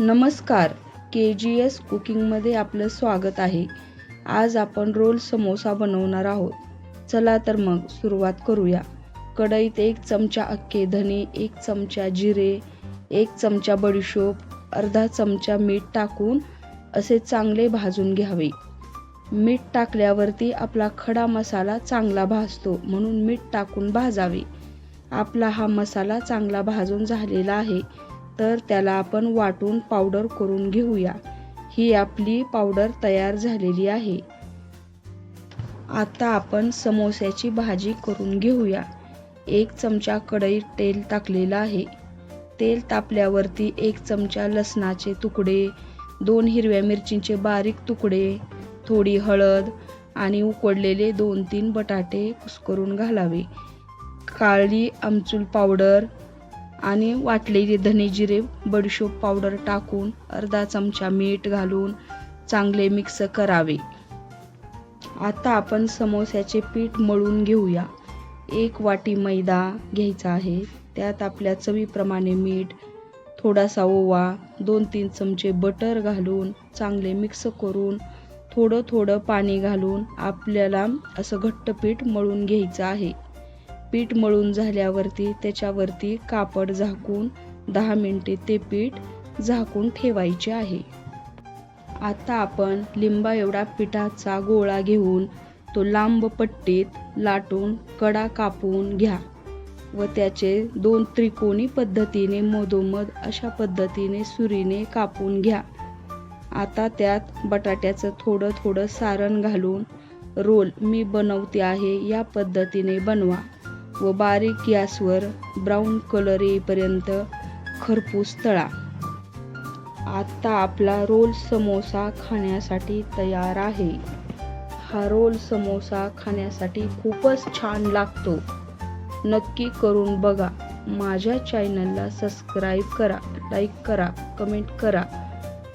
नमस्कार. के G S कुकिंगमध्ये आपलं स्वागत आहे. आज आपण रोल समोसा बनवणार आहोत. चला तर मग सुरुवात करूया. कढईत एक चमचा अख्खे धने एक चमचा जिरे एक चमचा बडीशोप अर्धा चमचा मीठ टाकून असे चांगले भाजून घ्यावे. मीठ टाकल्यावरती आपला खडा मसाला चांगला भाजतो म्हणून मीठ टाकून भाजावे. आपला हा मसाला चांगला भाजून झालेला आहे. तर त्याला आपण वाटून पावडर करून घेऊया. ही आपली पावडर तयार झालेली आहे. आता आपण समोस्याची भाजी करून घेऊया. एक चमचा कढईत तेल टाकलेलं आहे. तेल तापल्यावरती एक चमचा लसणाचे तुकडे दोन हिरव्या मिरचींचे बारीक तुकडे थोडी हळद आणि उकडलेले दोन तीन बटाटे कुस्करून घालावे. काळी आमचूल पावडर आणि वाटलेली धने जिरे बडीशोप पावडर टाकून अर्धा चमचा मीठ घालून चांगले मिक्स करावे. आता आपण समोस्याचे पीठ मळून घेऊया. एक वाटी मैदा घ्यायचा आहे. त्यात आपल्या चवीप्रमाणे मीठ थोडासा ओवा दोन तीन चमचे बटर घालून चांगले मिक्स करून थोडं थोडं पाणी घालून आपल्याला असं घट्ट पीठ मळून घ्यायचं आहे. पीठ मळून झाल्यावरती त्याच्यावरती कापड झाकून दहा मिनटे ते पीठ झाकून ठेवायचे आहे. आता आपण लिंबा एवढा पिठाचा गोळा घेऊन तो लांब पट्टीत लाटून कडा कापून घ्या व त्याचे दोन त्रिकोणी पद्धतीने मधोमध अशा पद्धतीने सुरीने कापून घ्या. आता त्यात बटाट्याचं थोडं थोडं सारण घालून रोल मी बनवते आहे या पद्धतीने बनवा. व बारीक गॅसवर ब्राऊन कलर येईपर्यंत खरपूस तळा. आता आपला रोल समोसा खाण्यासाठी तयार आहे. हा रोल समोसा खाण्यासाठी खूपच छान लागतो. नक्की करून बघा. माझ्या चॅनलला सबस्क्राईब करा लाईक करा कमेंट करा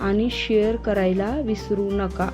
आणि शेअर करायला विसरू नका.